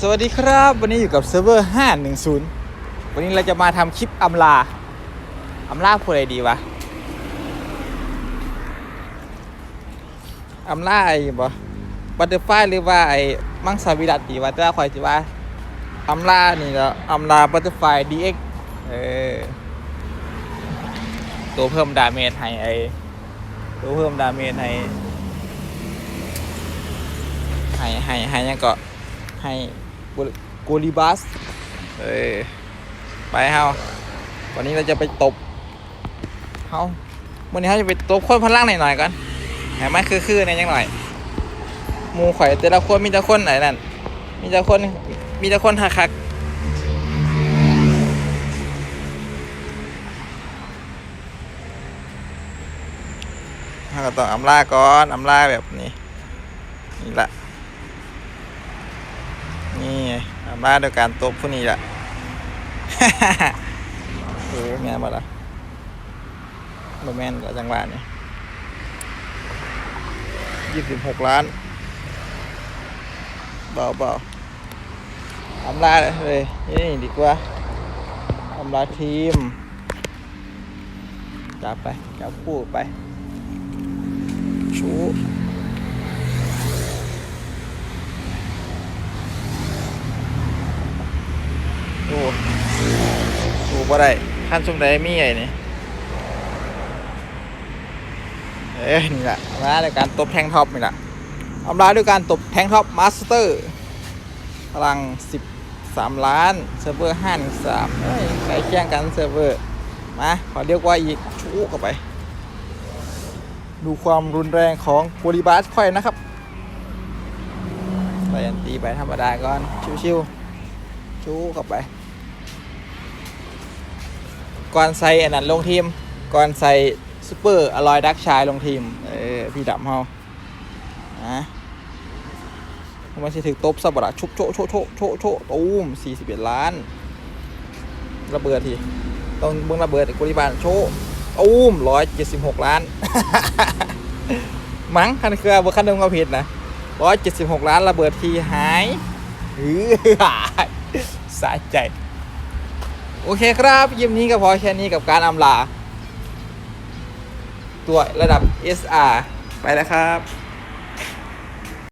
สวัสดีครับ วันนี้อยู่กับเซิร์ฟเวอร์ 510 วันนี้เราจะมาทำคลิปอำลาอำลาพูดอะไรดีวะอำลาไอ้บ่บัตเตอร์ไฟหรือว่าไอ้มังสวิรัตดีวะแต่ว่าคอยจิว่าอำลานี่แล้วอำลาบัตเตอร์ไฟ DX เออตัวเพิ่มดาเมจให้ไอ้ตัวเพิ่มดาเมจให้ให้ให้ให้ยังก็ให้ โกลิบัสเอ้ยไปเฮาวันนี้เราจะไปตบเฮาวันนี้เขาจะไปตบคนพลังหน่อยๆก่อนแหมมันคือๆในอยยังหน่อยมูข่อยแต่ละคนมีแต่คนไหนนั่นมีแต่คนมีแต่คนหักคักเราก็ต้องอำลาก่อนอำลาแบบนี้นี่แหละ นี่ไงอำลาโดยการตบผู้นี้ละเออแม่นบ่ล่ะบ่แม่นก็จังหวะนี่ยี่สิบหกล้านเบาเบาอำลาเลยนี่ดีกว่าอำลาทีมจับไปจับคู่ไปชู โอ้ดู บ่ได้ขั้นสุ่มใดมีไอ้นี่เอ้ยนี่แหละมาด้วยการตบแทงท็อปนี่แหละอำลาด้วยการตบแทงท็อปมาสเตอร์พลัง 13 ล้านเซิร์ฟเวอร์53เฮ้ยใกล้เคียงกันเซิร์ฟเวอร์มาขอเรียกว่าอีกชูเข้าไป ดูความรุนแรงของโพลีบาสค่อยนะครับใส่อันตีไปธรรมดาก่อนชิวๆชูเข้าไป ก่อนใส่อันนั้นลงทีมก่อนใส่ซูเปอร์อลอยดักชายลงทีมเออพี่ดำเฮานะมันสิถึงตบสับระชุบโชโชโชโชโชตูม41ล้าน ระเบิดทีต้องเบิ่งระเบิดกุริบาลโชตูม176ล้าน มั้งคันเครือบ่คันเดิมก็ผิดนะ176ล้านระเบิดทีหายหือสะใจ โอเคครับยิมนี้ก็พอแค่นี้กับการอำลา ตัวระดับ SR ไปแล้วครับ